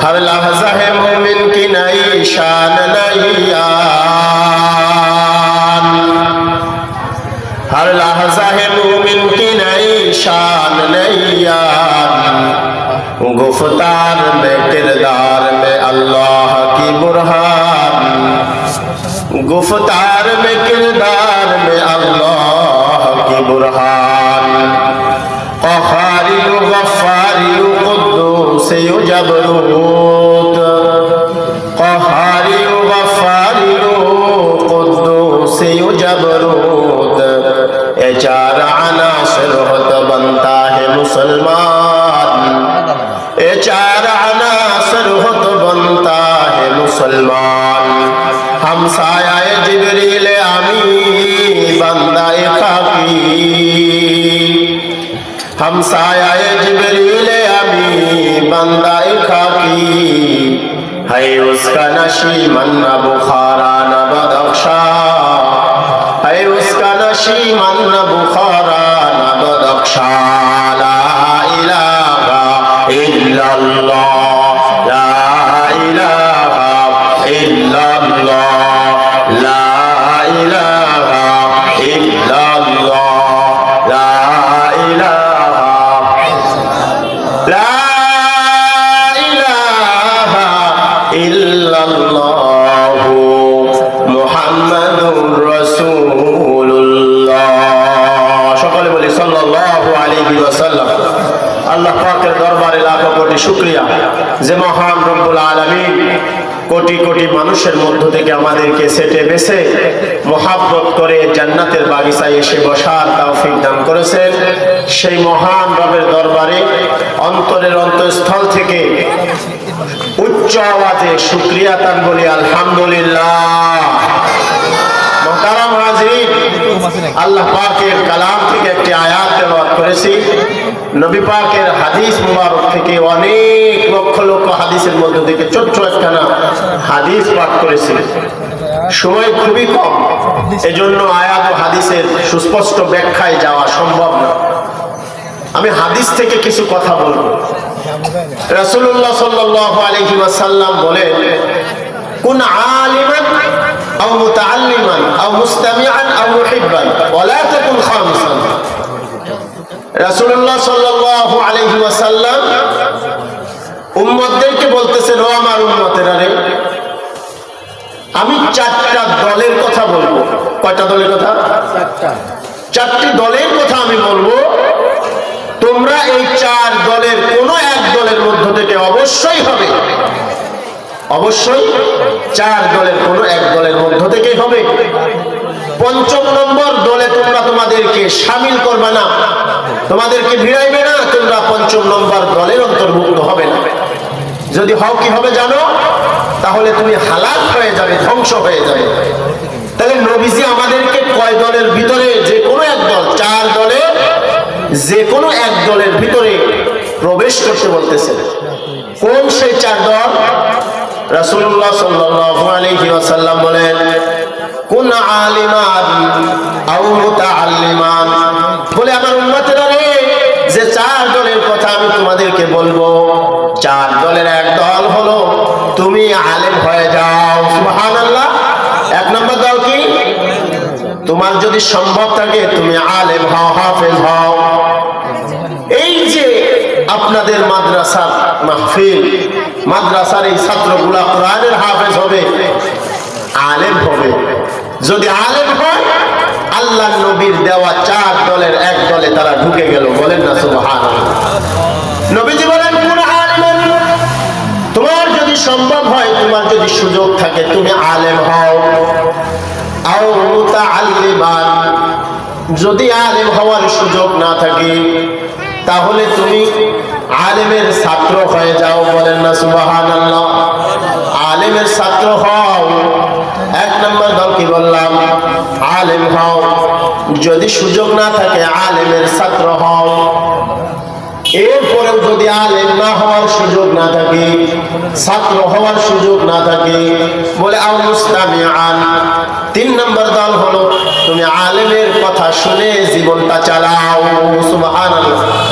हर लहजा है मोमिन की नई शान नैयान हर लहजा है मोमिन की नई शान नैयान गुफ्तार में, किरदार में अल्लाह की बुरहान। गुफ्तार में, किरदार में अल्लाह की बुरहान। القدوس يجبروت قهار غفار قدوس يجبروت اے چار عناصر ہوتا بنتا ہے مسلمان اے چار عناصر ہوتا بنتا ہے مسلمان ہم سایہ جبریل امی بندہ خاکی ہم سایہ बंदा खाकी है उसका नशी मन न बुखारा न बदख्शा है उसका नशी मन न बुखारा न बदख्शा ला इलाहा इल्लल्लाह ला इलाहा इल्लल्लाह ওয়াসাল্লাম আল্লাহ পাকের দরবারে কোটি শুকরিয়া। যে মহান রব্বুল কোটি কোটি মানুষের মধ্য থেকে আমাদেরকে সেটে বেছে মোহাব্বত করে জান্নাতের বাগিচায় এসে বসার তৌফিক দান করেছেন। সেই মহান রবের দরবারে অন্তরের অন্তঃস্থল থেকে উচ্চ আওয়াজে শুক্রিয়া তান বলি, আলহামদুলিল্লাহ। আল্লাহ পাকের কালাম থেকে একটি আয়াত তেলাওয়াত করেছি। নবী পাকের হাদিস মুবারক থেকে অনেক লক্ষ লক্ষ হাদিসের মধ্যে থেকে ছোট্ট একখানা হাদিস পাঠ করেছি। সময় খুবই কম। এজন্য আয়াত ও হাদিসের সুস্পষ্ট ব্যাখ্যায় যাওয়া সম্ভব না। আমি হাদিস থেকে কিছু কথা বলব। রাসূলুল্লাহ সাল্লাল্লাহু আলাইহি ওয়াসাল্লাম বলেন, কুন আলিমান আও মুতাআল্লিমান আও মুস্তামিআন আও মুহিব্বান, ওয়া লা তাকুন খামিসান। রাসূলুল্লাহ সাল্লাল্লাহু আলাইহি ওয়াসাল্লাম উম্মতদেরকে বলতেছেন ও আমার উম্মতেরা রে আমি চারটা দলের কথা বলব। কয়টা দলের কথা? চারটি। দলের কথা আমি বলব। তোমরা এই চার দলের কোন এক দলের মধ্য থেকে অবশ্যই হবে। অবশ্যই চার দলের কোন এক দলের মধ্য থেকে হবে। পঞ্চম নম্বর দলে তোমরা তোমাদেরকে সামিল করবে না। তোমাদেরকে ভিড়াইবে না, তোমরা পঞ্চম নম্বর দলের অন্তর্ভুক্ত হবে না। যদি হও কি হবে জানো? তাহলে তুমি হালাত হয়ে যাবে, ধ্বংস হয়ে যাবে। তাহলে নবীজি আমাদেরকে কয় দলের ভিতরে? যে কোনো এক দল, চার দলে যে কোনো এক দলের ভিতরে প্রবেশ করতে বলতেছেন কোন সেই চার দল? রাসূলুল্লাহ সাল্লাল্লাহু আলাইহি ওয়াসাল্লাম বলেন কোন আলিমান আও মুতাআল্লিমান বলে, আমার উম্মতেরা রে, যে চার দলের কথা আমি তোমাদেরকে বলব, চার দলের এক দল হলো, তুমি আলেম হয়ে যাও। সুবহানাল্লাহ। এক নম্বর দল কি? তোমার যদি সম্ভব থাকে, তুমি আলেম হও, হাফেজ হও। এই যে আপনাদের মাদ্রাসার মাহফিল, মাদ্রাসার এই ছাত্রগুলা কোরআনের হাফেজ হবে, আলেম হবে যদি আলেম হয় আল্লাহ নবীর দেওয়া চার দলের এক দলে তারা ঢুকে গেল। বলেন না সুবহান নবীজি বলেন, কোন তোমার যদি সম্ভব হয়, তোমার যদি সুযোগ থাকে, তুমি আলেম হও। যদি আলেম হওয়ার সুযোগ না থাকে, তাহলে তুমি আলেমের ছাত্র হয়ে যাও। বলেন না, সুবহানাল্লাহ। আলেমের ছাত্র হও। এক নম্বর দল কি বললাম? আলেম হও। যদি সুযোগ না থাকে, আলেমের ছাত্র হও। এরপরেও যদি আলেম না হওয়ার সুযোগ না থাকে, ছাত্র হওয়ার সুযোগ না থাকে, বলে মুস্তামিআন। তিন নম্বর দল হলো, তুমি আলেমের কথা শুনে জীবনটা চালাও। সুবহানাল্লাহ।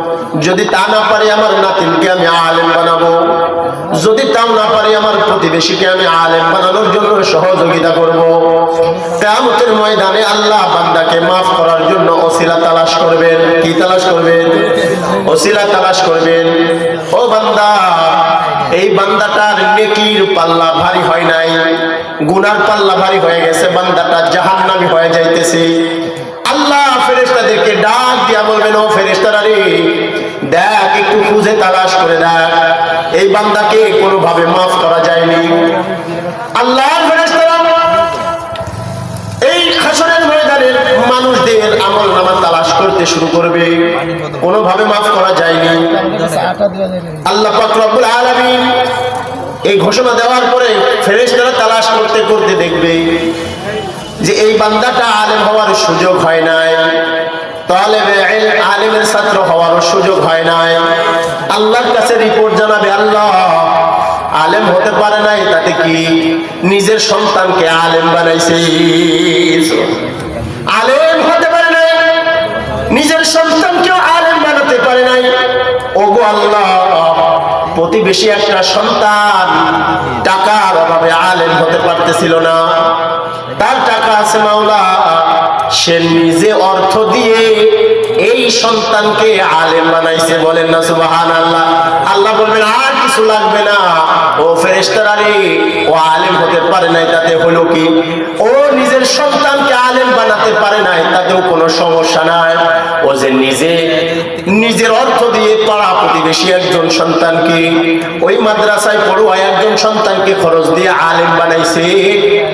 যদি তা না পারি আমার নাতিনকে আমি আলেম বানাবো। যদি তাও না পারি আমার প্রতিবেশীকে আমি আলেম বানানোর জন্য সহযোগিতা করব। কেয়ামতের ময়দানে আল্লাহ বান্দাকে মাফ করার জন্য অসিলা তালাশ করবেন। কি তালাশ করবেন? অসিলা তালাশ করবেন। ও বান্দা, এই বান্দাটার নেকির পাল্লা ভারী হয় নাই। গুনার পাল্লা ভারী হয়ে গেছে, বান্দাটা জাহান্নামী হয়ে যাইতেছে। আল্লাহ ফেরেশতাদেরকে ডাক দিয়া বলবেন, ও ফেরেশতারা রে দেখ, একটু খুঁজে তালাশ করে দেখ। এই বান্দাকে কোনোভাবে মাফ করা যায়নি। আল্লাহ এই মানুষদের আমল তালাশ করতে শুরু করবে। কোনোভাবে মাফ করা যায়নি। আল্লাহ এই ঘোষণা দেওয়ার পরে তালাশ করতে করতে দেখবে যে এই বান্দাটা আলেম হওয়ার সুযোগ হয় নাই। আল্লাহর কাছে রিপোর্ট জানাবে, আল্লাহ আলেম হতে পারে নাই, তাতে কি নিজের সন্তানকে আলেম বানাইছে? আলেম হতে পারে নাই, নিজের সন্তানকেও আলেম বানাতে পারে নাই। ওগো আল্লাহ, প্রতিবেশী একটা সন্তান টাকার অভাবে আলেম হতে পারতেছিল না। তার টাকা আছে মাওলা, সে নিজে অর্থ দিয়ে এই সন্তানকে আলেম বানাইছে, বলেন না সুবাহান আল্লাহ আল্লাহ বলবেন, আর কিছু লাগবে না। ও ফেরেস্তারা ও আলেম হতে পারে নাই, তাতে হলো কি? ও নিজের সন্তানকে আলেম বানাতে পারে নাই, তাতেও কোনো সমস্যা নাই। ও যে নিজে, নিজের অর্থ দিয়ে পাড়া প্রতিবেশী একজন সন্তানকে, ওই মাদ্রাসায় পড়ুয়া একজন সন্তানকে খরচ দিয়ে আলেম বানাইছে,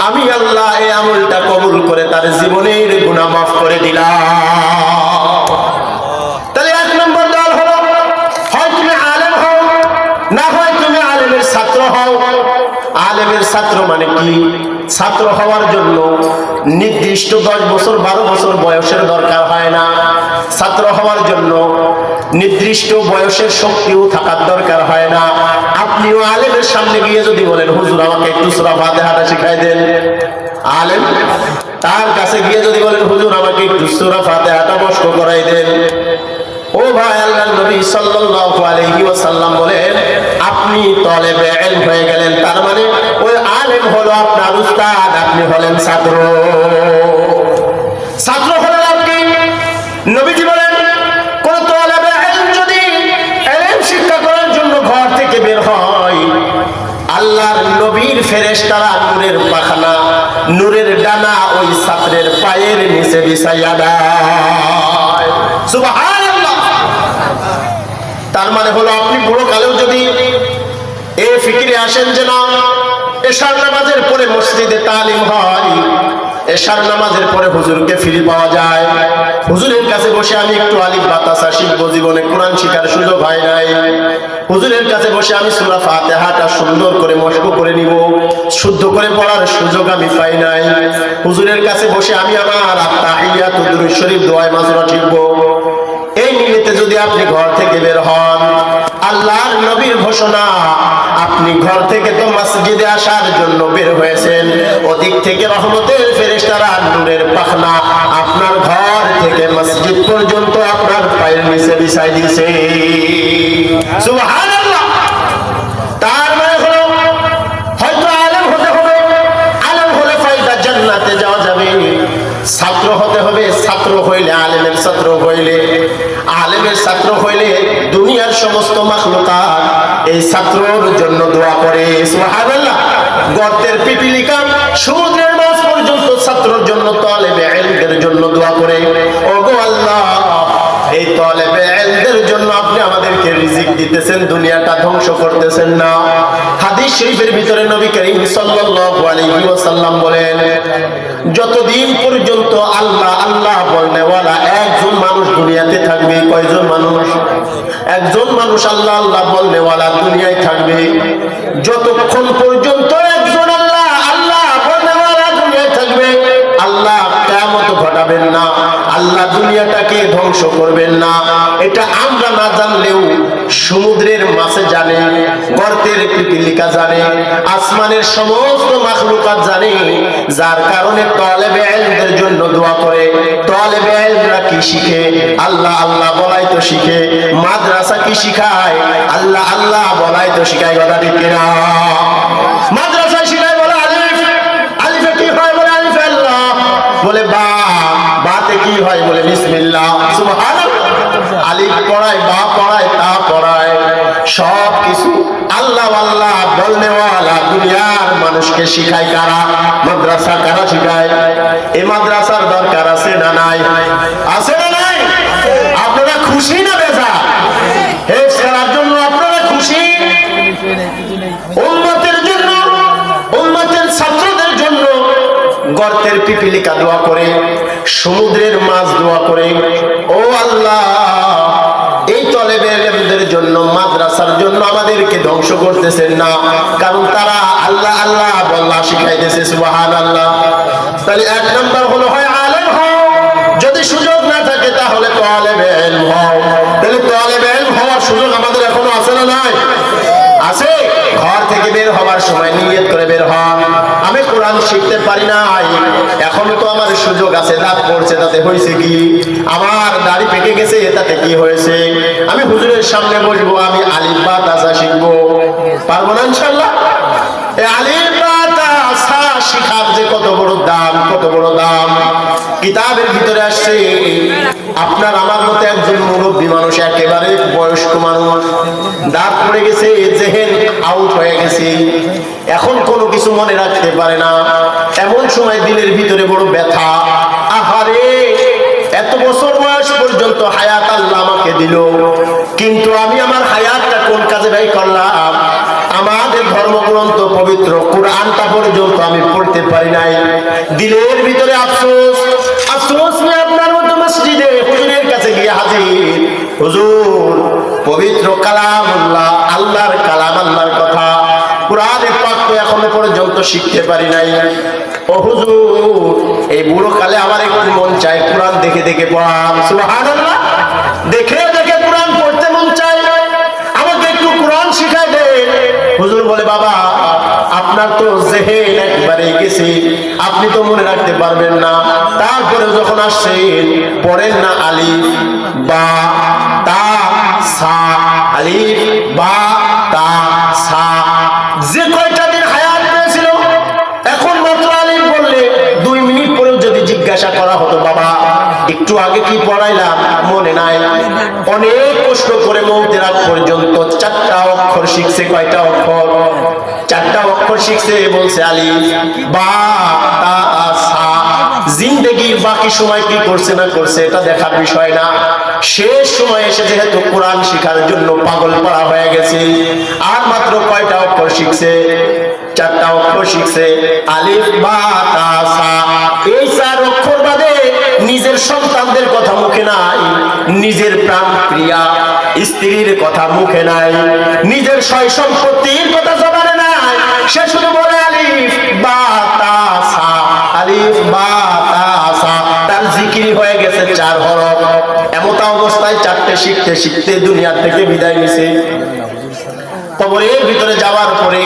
আমি আল্লাহ এই আমলটা কবুল করে তার জীবনের গুণা মাফ করে দিলাম তাহলে এক নম্বর দল হলো হয় তুমি আলেম হও না হয় তুমি আলেমের ছাত্র হও আলেমের ছাত্র মানে কি? ছাত্র হওয়ার জন্য নির্দিষ্ট দশ বছর, বারো বছর বয়সের দরকার হয় না। ছাত্র হওয়ার জন্য নির্দিষ্ট বয়সের শক্তিও থাকার দরকার হয় না। আপনিও আলেমের সামনে গিয়ে যদি বলেন, হুজুর, আমাকে একটু সুরা ফাতেহাটা শিখাই দেন। আলেম তার কাছে গিয়ে যদি বলেন, হুজুর, আমাকে একটু সুরা ফাতেহাটা মস্ক করাই দেন। ও ভাই আল্লাহ নবী সাল্লাল্লাহু আলাইহি ওয়াসাল্লাম বলেন, আপনি তলেবে ইলম হয়ে গেলেন। তার মানে আলেম হলো আপনার উস্তাদ, আপনি হলেন ছাত্র। ছাত্র হলেন আপনি নবীজি বলেন, কোন যদি ইলম শিক্ষা করার জন্য ঘর থেকে বের হয়, আল্লাহর নবীর ফেরেশতারা নূরের পাখানা, নূরের ডানা ওই ছাত্রের পায়ের নিচে বিছাইয়া দেয়। তার মানে হলো আপনি বড় কালেও যদি এ ফিকিরে আসেন যে না এশার নামাজের পরে মসজিদে তালিম হয়। এশার নামাজের পরে হুজুরকে ফিরি পাওয়া যায়। হুজুরের কাছে বসে আমি একটু আলিফ বাতাসা শিখব, জীবনে কোরআন শিখার সুযোগ হয় নাই। হুজুরের কাছে বসে আমি সুরা ফাতেহাটা সুন্দর করে মস্ক করে নিব। শুদ্ধ করে পড়ার সুযোগ আমি পাই নাই। হুজুরের কাছে বসে আমি আমার আত্মাহিয়াত দুরুদ শরীফ দোয়ায় মাজরা শিখব। এই নিমিত্তে যদি আপনি ঘর থেকে বের হন, আল্লাহর নবীর ঘোষণা, আপনি ঘর থেকে তো মসজিদে আসার জন্য বের হয়েছেন। ওদিক থেকে রহমতের ফেরেস্তারা নূরের পাখনা আপনার ঘর থেকে মসজিদ পর্যন্ত আপনার পায়ের নিচে বিছাই দিয়েছে। সুবহানাল্লাহ তার মানে হলো হয়তো আলেম হতে হবে আলেম হলে ফায়দা জান্নাতে যাওয়া যাবে ছাত্র হতে হবে ছাত্র হইলে, আলেমের ছাত্র হইলে, আলেমের ছাত্র হইলে দুনিয়ার সমস্ত মাসলতা এই ছাত্রর জন্য দোয়া করে গর্তের পিপিলিকা সমুদ্রের মাছ পর্যন্ত ছাত্রর জন্য, তলেবে এলদের জন্য দোয়া করে। ওগো আল্লাহ এই তলেবে এলদের জন্য আপনি আমাদেরকে রিজিক দিতেছেন, দুনিয়াটা ধ্বংস করতেছেন না। হাদিস শরীফের ভিতরে নবী করিম সাল্লাল্লাহু আলাইহি ওয়াসাল্লাম বলেন, যতদিন পর্যন্ত আল্লাহ আল্লাহ বলনেওয়ালা একজন মানুষ দুনিয়াতে থাকবে, কয়জন মানুষ? একজন মানুষ আল্লাহ আল্লাহ বলনেওয়ালা দুনিয়ায় থাকবে। যতক্ষণ পর্যন্ত একজন আল্লাহ আল্লাহ বলনেওয়ালা দুনিয়ায় থাকবে, আল্লাহ কেমত ঘটাবেন না। আল্লাহ দুনিয়াটাকে ধ্বংস করবেন না। এটা আমরা না জানলেও সমুদ্রের মাছে জানে, গর্তের পিপিলিকা জানে, আসমানের সমস্ত মাখলুকাত জানে, যার কারণে তলে আইলদের জন্য দোয়া করে। তলে আইলরা কি শিখে? আল্লাহ আল্লাহ বলাই তো শিখে। মাদ্রাসা কি শিখায়? আল্লাহ আল্লাহ বলাই তো শিখায়, কথা ঠিক কিনা? মাদ্রাসা শিখায় বলে আলিফ। আলিফে কি হয় বলে আলিফ আল্লাহ? বলে বা কি হয় বলে, বিসমিল্লাহ আলিফ পড়ায়, বা পড়ায়, তা পড়ায়। সব কিছু আল্লাহ আল্লাহ বলনেওয়ালা দুনিয়ার মানুষকে শিখায় কারা? মাদ্রাসা কারা শিখায়? এই মাদ্রাসার দরকার আছে না নাই? আছে না নাই? আপনারা খুশি না বেজা হেফ করার গর্তের পিপিলিকা দোয়া করে, সমুদ্রের মাছ দোয়া করে। ও আল্লাহ, এই তলেবের জন্য, মাদ্রাসার জন্য আমাদেরকে ধ্বংস করতেছেন না, কারণ তারা আল্লাহ আল্লাহ বল্লা শিখাইতেছে সুবাহান আল্লাহ তাহলে এক নম্বর হলো, হয় আলেম হও যদি সুযোগ না থাকে তাহলে তলেবে হও তাহলে তলেবে হওয়ার সুযোগ আমাদের এখনও আছে না নাই আছে ঘর থেকে বের হওয়ার সময় নিয়ত করে বের হন আমি কোরআন শিখতে পারি নাই এখনও তো আমার সুযোগ আছে পড়ছে তাতে হয়েছে কি? আমার দাড়ি পেকে গেছে, তাতে কি হয়েছে? আমি হুজুরের সামনে বসবো, আমি আলিফ বা তাসা শিখব। পারব না ইনশাল্লাহ বা তাসা শিখার যে কত বড় দাম, কত বড় দাম। কিতাবের ভিতরে আসছে, আপনার আমার মতো একজন মুরব্বী মানুষ, একেবারে বয়স্ক মানুষ, দাঁত পড়ে গেছে, জেহেন আউট হয়ে গেছে। এখন কোনো কিছু মনে রাখতে পারে না। এমন সময় দিলের ভিতরে বড় ব্যথা পর্যন্ত হায়াত আল্লাহ আমাকে দিল। কিন্তু আমি আমার হায়াতটা কোন কাজে ব্যয় করলাম? আমাদের ধর্মগ্রন্থ পবিত্র কোরআনটা পর্যন্ত আমি পড়তে পারি নাই। দিলের ভিতরে আফসোস। আফসোস আপনার মতো মসজিদে হুজুরের কাছে গিয়ে হাজির। হুজুর, পবিত্র কালাম আল্লাহ আল্লাহর কালাম, আল্লাহর কথা। কোরআনের তো এখনও পর্যন্ত শিখতে পারি নাই। ও হুজুর, এই বুড়ো কালে আমার একটু মন চায় কোরআন দেখে দেখে দেখে দেখে কোরআন পড়তে মন চায়। আমাকে একটু কোরআন শিখাই দে। হুজুর বলে, বাবা, আপনার তো জেহেন একবারে গেছে। আপনি তো মনে রাখতে পারবেন না। তারপরে যখন আসছেন, পড়েন না আলিফ, বা, তা, সা, আলিফ, বা, তা, সা। যে কয়টা জিজ্ঞাসা করা হতো, বাবা, একটু আগে কি পড়াইলাম? মনে নাই। অনেক কষ্ট করে মৌতের পর্যন্ত চারটা অক্ষর শিখছে, কয়টা অক্ষর? চারটা অক্ষর শিখছে, বলছে আলী, বা, তা বাকি সময় কি করছে না করছে, এটা দেখার বিষয় না। শেষ সময় এসে যেহেতু কোরআন শিখার জন্য পাগল পাড়া হয়ে গেছে, আর মাত্র কয়টা অক্ষর শিখছে? চারটা অক্ষর শিখছে, আলিফ, বা, তা এই চার সন্তানদের কথা মুখে নাই, নিজের প্রাণ প্রিয়া স্ত্রীর কথা মুখে নাই, নিজের সয় সম্পত্তির কথা জবানে নাই। সে শুধু বলে, আলিফ, বা, তা, সা। আলিফ, বা, তা, সা। তার জিকিরি হয়ে গেছে চার হরফ। এমতা অবস্থায় চারটে শিখতে শিখতে দুনিয়া থেকে বিদায় নিছে। কবরের ভিতরে যাওয়ার পরে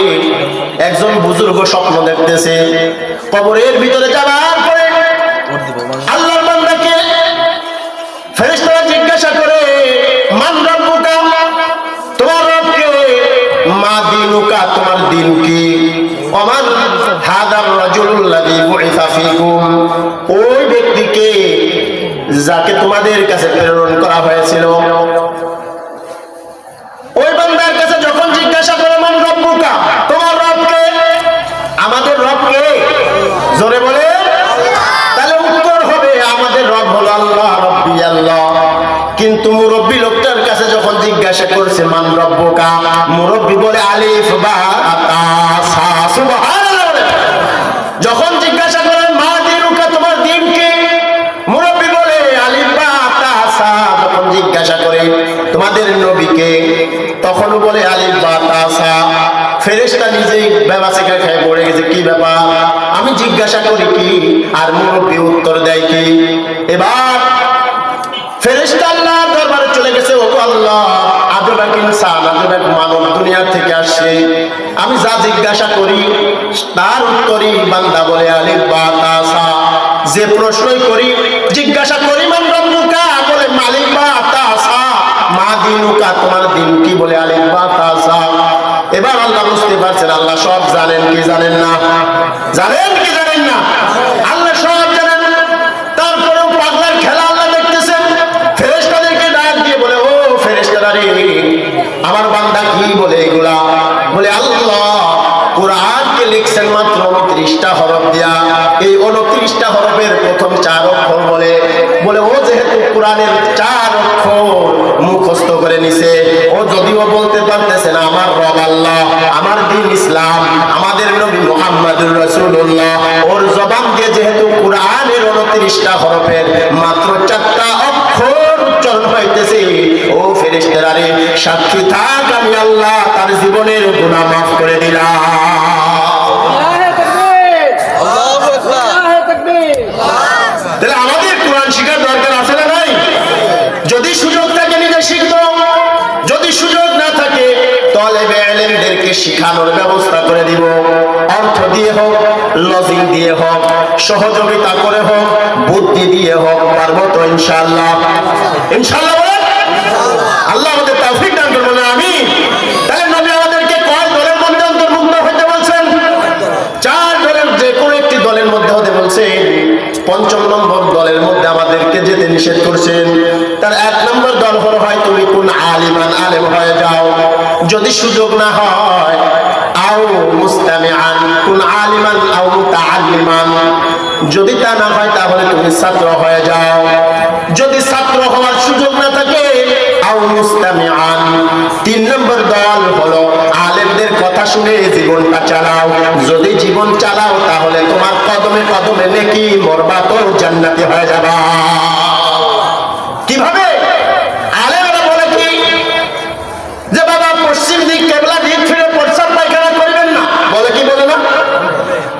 একজন বুজুর্গ স্বপ্ন দেখতেছে। কবরের ভিতরে যাওয়ার ফেরেশতারা জিজ্ঞাসা করে, মান রব্বুকা? তোমার রবকে। মা দিনুকা, তোমার দিন কি? অমান হাদার রাজুলুল্লাযী বুইসা ফিকুম। ওই ব্যক্তিকে যাকে তোমাদের কাছে প্রেরণ করা হয়েছিল। কিন্তু মুরব্বী লোকটার কাছে যখন জিজ্ঞাসা করছে, মান রব্বুকা? মুরব্বী বলে, আলিফ বা। যখন জিজ্ঞাসা মা তোমার দিন কি? মুরব্বী বলে, আলিফ বা জিজ্ঞাসা করে, তোমাদের নবীকে তখনও বলে, আলিফ বা তা সা। ফেরেশতা নিজেই পড়ে গেছে, কি ব্যাপার? আমি জিজ্ঞাসা করি, কি? আর মুরব্বী উত্তর দেয়, কি? এবার ফেরেশতা আমি যা জিজ্ঞাসা করি, তার উত্তরই বান্দা বলে, আলিফ, বা যে প্রশ্নই করি, জিজ্ঞাসা করি মান বলে, মালিক, বা মা দিনুকা তোমার দিন কি? বলে, আলিফ, বা এবার আল্লাহ বুঝতে পারছেন, আল্লাহ সব জানেন, কি জানেন না? জানেন, কি জানেন না? আল্লাহ সব কোরআনের চার অক্ষর মুখস্থ করে নিছে। ও যদিও বলতে পারতেছে না, আমার রব আল্লাহ, আমার দিন ইসলাম, আমাদের নবী মুহাম্মদুর রাসূলুল্লাহ, ওর জবান দিয়ে যেহেতু কোরআনের উনত্রিশটা হরফের মাত্র চারটা অক্ষর উচ্চারণ হইতেছে, ও ফেরেশতারা রে, সাক্ষী থাক আমি আল্লাহ, তার জীবনের গুনাহ মাফ করে দিলাম। লজিং দিয়ে হোক, সহযোগিতা করে হোক, বুদ্ধি দিয়ে হোক পারব তো ইনশাআল্লাহ। ইনশাআল্লাহ আল্লাহ আমাদের তৌফিক দান করব না আমি পঞ্চম নম্বর দলের মধ্যে আমাদেরকে যেতে নিষেধ করছেন। তার এক নম্বর দল হলো হয় তুমি কোন আলিমান, আলেম হয়ে যাও। যদি সুযোগ না হয় আও মুস্তামিআন, কোন আলিমান আও মুতাআল্লিমান। যদি তা না হয়, তাহলে তুমি ছাত্র হয়ে যাও। যদি ছাত্র হওয়ার সুযোগ না থাকে, আও তিন নম্বর দল হলো আলেমদের কথা শুনে জীবনটা চালাও। যদি জীবন চালাও, তাহলে তোমার কদমে কদমে নেকি মরবা তো জান্নাতি হয়ে যাবা। কীভাবে আলেমরা বলে কি যে বাবা পশ্চিম দিক কেবলা দিক ফিরে প্রস্রাব পায়খানা করবেন না বলে কি বলে না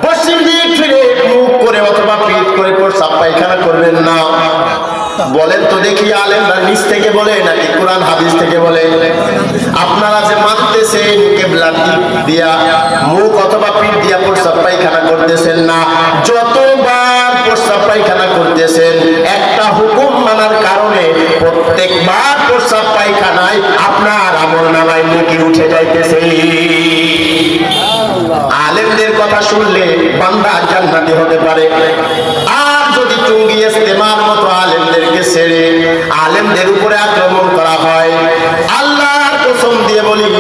পশ্চিম দিক ফিরে মুখ করে অথবা পিঠ করে প্রস্রাব পায়খানা করবেন না। বলেন তো দেখি আলেমরা নিচ থেকে বলে নাকি কোরআন হাদিস থেকে বলে? আপনারা যে মানতেছেন কেবলা দিয়া, মুখ অথবা পিঠ দিয়া প্রস্রাব পায়খানা করতেছেন না। যতবার প্রস্রাব পায়খানা করতেছেন, একটা হুকুম মানার কারণে প্রত্যেকবার প্রস্রাব পায়খানায় আপনার আমল নামায় মুখে উঠে যাইতেছে। আলেমদের কথা শুনলে বান্দা জান্নাতি হতে পারে। টুঙ্গি ইস্তেমার মতো আলেমদেরকে ছেড়ে। আলেমদের উপরে আক্রমণ করা হয়। আল্লাহর কসম দিয়ে বলি,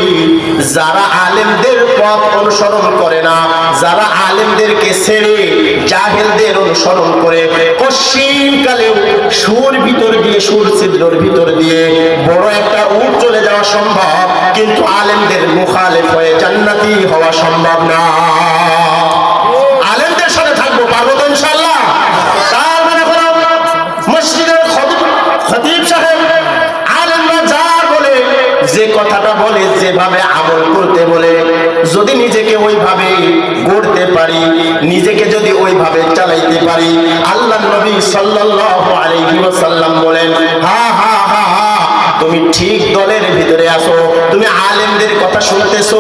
যারা আলেমদের পথ অনুসরণ করে না, যারা আলেমদেরকে ছেড়ে জাহেলদের অনুসরণ করে, পশ্চিমকালেও সুর ভিতর দিয়ে, সুর ছিদ্রর ভিতর দিয়ে বড় একটা উঠ চলে যাওয়া সম্ভব, কিন্তু আলেমদের মুখালেফ হয়ে জান্নাতি হওয়া সম্ভব না। বলে, যেভাবে আমল করতে বলে, যদি নিজেকে ওইভাবে গড়তে পারি, নিজেকে যদি ওইভাবে চালাইতে পারি আল্লাহ নবী সাল্লাল্লাহু আলাইহি বলেন, হা হা হা হা, তুমি ঠিক দলের ভিতরে আসো তুমি আলেমদের কথা শুনতেছো,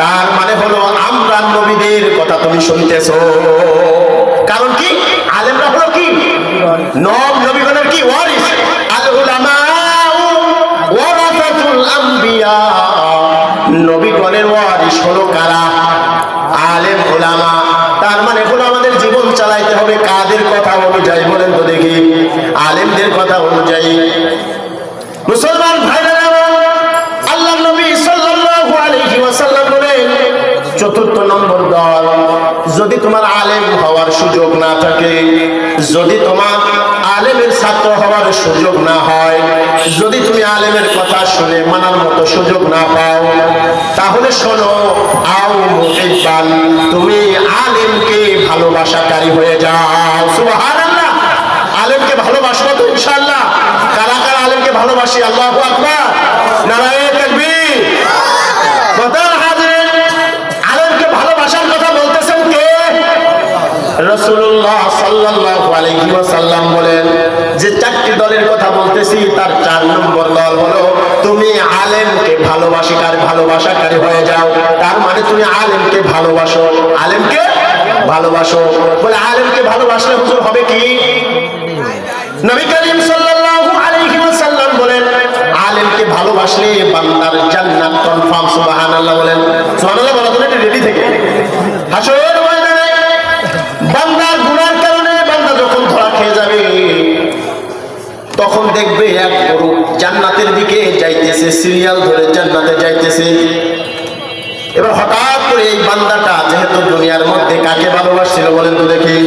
তার মানে হলো আমরা নবীদের কথা তুমি শুনতেছো। কারণ কি? আলেমরা হলো কি? নব নবীগণের কি? ওয়ারিস। আল উলামাউ ওয়ারাসাতুল আম্বিয়া নবীগণের ওয়ারিস হলো কারা আলেম উলামা তার মানে হলো আমাদের জীবন চালাইতে হবে কাদের কথা অনুযায়ী বলেন তো দেখি আলেমদের কথা অনুযায়ী। মুসলমান ভাইরা আল্লাহ নবী সাল্লাল্লাহু বলেন চতুর্থ নম্বর দল, যদি তোমার আলেম হওয়ার সুযোগ না থাকে, যদি তোমার আলেমের ছাত্র হওয়ার সুযোগ না হয়, যদি তুমি আলেমের কথা শুনে মানার মতো সুযোগ না পাও, তাহলে শোনো, আও মুহিব্বান, তুমি আলেমকে ভালোবাসাকারী হয়ে যাও। সুবহানাল্লাহ! আলেমকে ভালোবাসবো তো ইনশাআল্লাহ কারা কারা আলেমকে ভালোবাসি, আল্লাহু আকবার। নারায়ে তাকবীর। প্রধান হাজিরিন আলেমকে ভালোবাসার কথা বলতেছেন কে? রাসূলুল্লাহ সাল্লাল্লাহু আলাইহি ওয়াসাল্লাম বলেন, যে চারটি দলের কথা বলতেছি, তার চার নম্বর দল হলো, তুমি আলেমকে ভালোবাসিকার ভালোবাসাকারী হয়ে যাও। তার মানে তুমি আলেমকে ভালোবাসো। আলেমকে ভালোবাসো। বলে, আলেমকে ভালোবাসলে হুজুর হবে কি? নবী করিম সাল্লাল্লাহু ভালোবাসলে বান্দার জান্নাত কনফার্ম সুবহানাল্লাহ বলেন। সুবহানাল্লাহ বলা তো রেডি থেকে? হাসরের ময়দানে বান্দার গুনার কারণে বান্দা যখন ধরা খেয়ে যাবে, তখন দেখবে এক গরু জান্নাতের দিকে যাইতেছে, সিরিয়াল ধরে জান্নাতে যাইতেছে। এবার হঠাৎ করে এই বান্দাটা যেহেতু দুনিয়ার মধ্যে কাকে ভালোবাসছিল বলেন তো দেখি?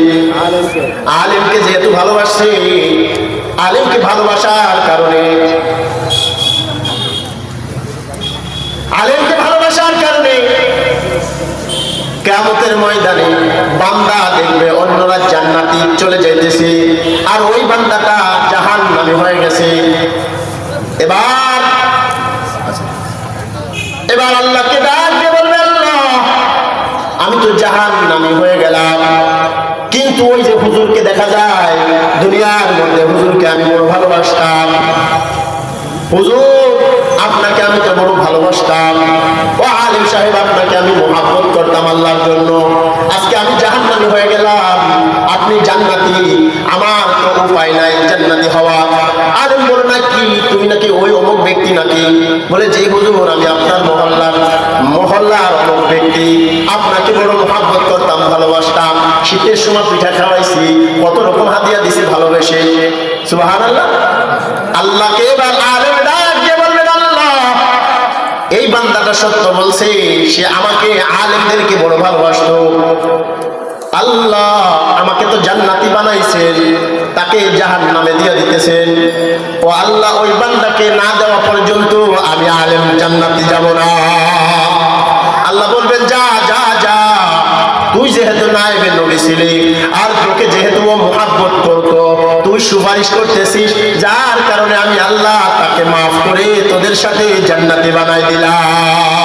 আলেমকে যেহেতু ভালোবাসছে, আলেমকে ভালোবাসার কারণে আলেমকে ভালোবাসার কারণে কেমতের ময়দানে বান্দা দেখবে, অন্যরা জান্নাতি চলে যাইতেছে। আর ওই বান্দাটা জাহান নামে হয়ে গেছে। এবার এবার আল্লাহকে ডাক বলবে, আল্লাহ, আমি তো জাহান নামে হয়ে গেলাম। কিন্তু ওই যে হুজুরকে দেখা যায়, দুনিয়ার মধ্যে হুজুরকে আমি বড় ভালোবাসতাম। হুজুর আপনাকে আমি বড় ভালোবাসতাম? ও আলিম সাহেব, আপনাকে আমি মহাব্বত করতাম আল্লাহর জন্য। আজকে আমি জাহান্নামী হয়ে গেলাম। আপনি জান্নাতি, আমার তো উপায় নাই জান্নাতি হওয়া। আলিম বলো নাকি তুমি নাকি ওই অমুক ব্যক্তি নাকি? বলে যে হুজুর, আমি আপনার মহল্লার মহল্লার অমুক ব্যক্তি। আপনাকে বড় মহাব্বত করতাম, ভালোবাসতাম। শীতের সময় পিঠা খাওয়াইছি, কত রকম হাতিয়া দিছি ভালোবেসে। সুবাহান আল্লাহ আল্লাহকে এবার আলেম ডাক দিয়ে বলবেন আল্লাহ এই বান্দাটা সত্য বলছে, সে আমাকে আলেমদেরকে বড় ভালোবাসতো। আল্লাহ আমাকে তো জান্নাতি বানাইছেন, তাকে জাহান নামে দিয়ে দিতেছেন। ও আল্লাহ, ওই বান্দাকে না দেওয়া পর্যন্ত আমি আলেম, জান্নাতি যাব না। আল্লাহ বলবেন, যা যা যা, তুই যেহেতু নাইবে নবী ছিলি, আর তোকে যেহেতু ও মোহাব্বত করতো সুপারিশ করতেছি যার কারণে আমি আল্লাহ তাকে মাফ করে তোদের সাথে জান্নাতে বানাই দিলাম।